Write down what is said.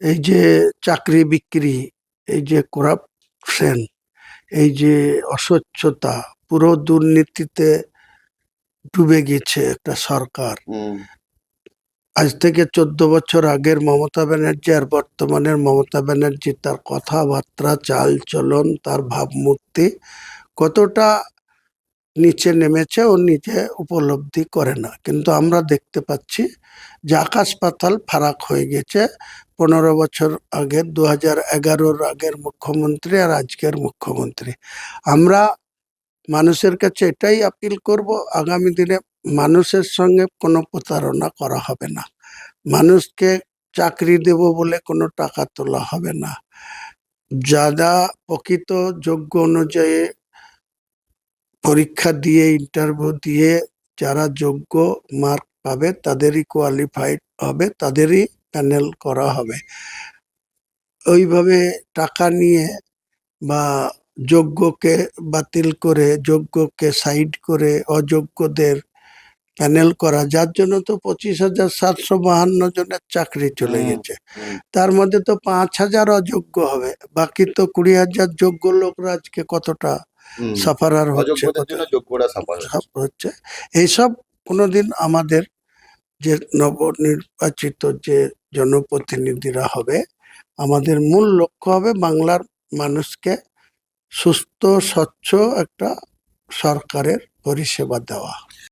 এই যে চাকরি বিক্রি এই যে করাপশন এই যে অস্বচ্ছতা পুরো দুর্নীতিতে ডুবে গেছে একটা সরকার। আজ থেকে চোদ্দ বছর আগের মমতা ব্যানার্জি আর বর্তমানের মমতা ব্যানার্জি তার কথাবার্তা চাল চলন তার ভাবমূর্তি কতটা নিচে নেমেছে ও নিজে উপলব্ধি করে না। কিন্তু আমরা দেখতে পাচ্ছি যে আকাশ পাতাল ফারাক হয়ে গেছে। পনেরো বছর আগের দু হাজার এগারোর আগের মুখ্যমন্ত্রী আর আজকের মুখ্যমন্ত্রী। আমরা মানুষের কাছে এটাই আপিল করব, আগামী দিনে মানুষের সঙ্গে কোনো প্রতারণা করা হবে না। মানুষকে চাকরি দেব বলে কোনো টাকা তোলা হবে না। যারা প্রকৃত যোগ্য অনুযায়ী পরীক্ষা দিয়ে, ইন্টারভিউ দিয়ে যারা যোগ্য মার্ক পাবে, তাদেরই কোয়ালিফাইড হবে, তাদেরই প্যানেল করা হবে। ওইভাবে টাকা নিয়ে বা যোগ্যকে বাতিল করে যোগ্যকে সাইড করে অযোগ্যদের প্যানেল করা যার জন্য তো পঁচিশ হাজার সাতশো বাহান্ন জনের চাকরি চলে গেছে। তার মধ্যে তো পাঁচ হাজার অযোগ্য হবে বাকি তো কুড়ি হাজার যোগ্য লোকরা আজকে কতটা সাফারার হচ্ছে। হচ্ছে। এইসব কোনোদিন আমাদের যে নবনির্বাচিত যে জনপ্রতিনিধিরা হবে, আমাদের মূল লক্ষ্য হবে বাংলার মানুষকে সুস্থ, স্বচ্ছ একটা সরকারের পরিষেবা দেওয়া।